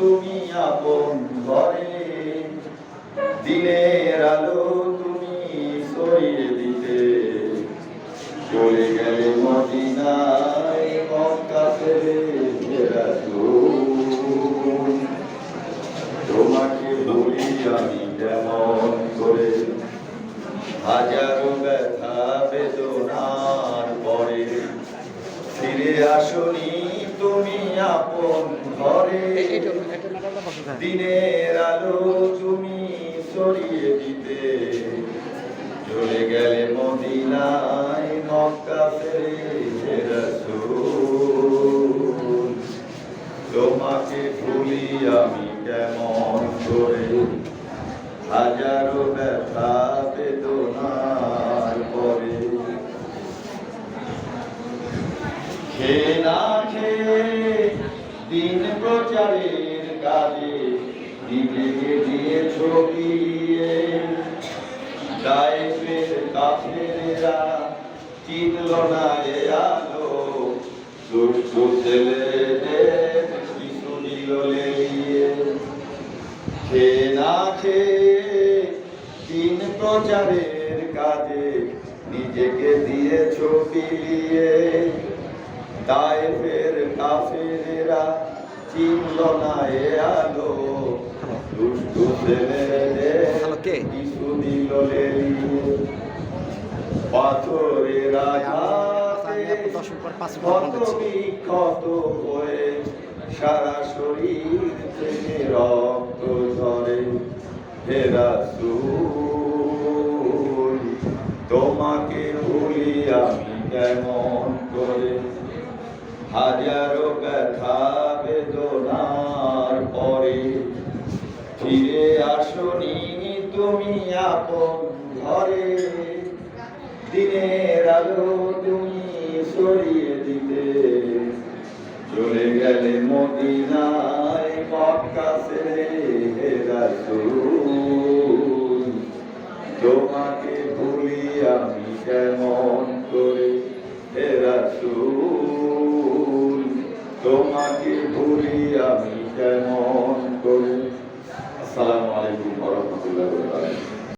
তুমি আপন ঘরে, দিনের আলো তুমি সরিয়ে দিতে। চলে গেলে তোমাকে বলি আমি কেমন করে, হাজারো ব্যথা বেদনার পরে। ফিরে আসনি আপন ঘরে। দিনের আলো তুমি দিতে। চলে গেলে মদিনায় মক্কা ফেরে তোমাকে ভুলি আমি কেমন করে? হাজারো ব্যথা বেদনার পরে। দিন প্রচারের কাজে নিজেকে দিয়ে ছবিয়ে দায়ের কাফেরা চিনল না এ আলো। দুষ্ট ছেলেদের কিছু নিল লেলিয়ে। খেয়ে না খেয়ে দিন প্রচারের কাজে নিজেকে দিয়ে ছবিয়ে দায়ের কাফেরা চিনল না এ আলো দুষ্ট ছেলেদের? কিছু পাথরের সারা শরীর রক্ত ঝরে হে রাসূল তোমাকে ভুলি আমি কেমন করে হাজারো ব্যথা বেদনার পরে ফিরে আসনি তুমি আপন ঘরে। দিনের আলো তুমি সরিয়ে দিতে। চলে গেলে মদিনায় মক্কা ছেড়ে তোমাকে ভুলি আমি কেমন করে তোমাকে ভুলি আমি কেমন করি? আসসালামু আলাইকুম ওয়া রাহমাতুল্লাহি ওয়া বারাকাতুহু।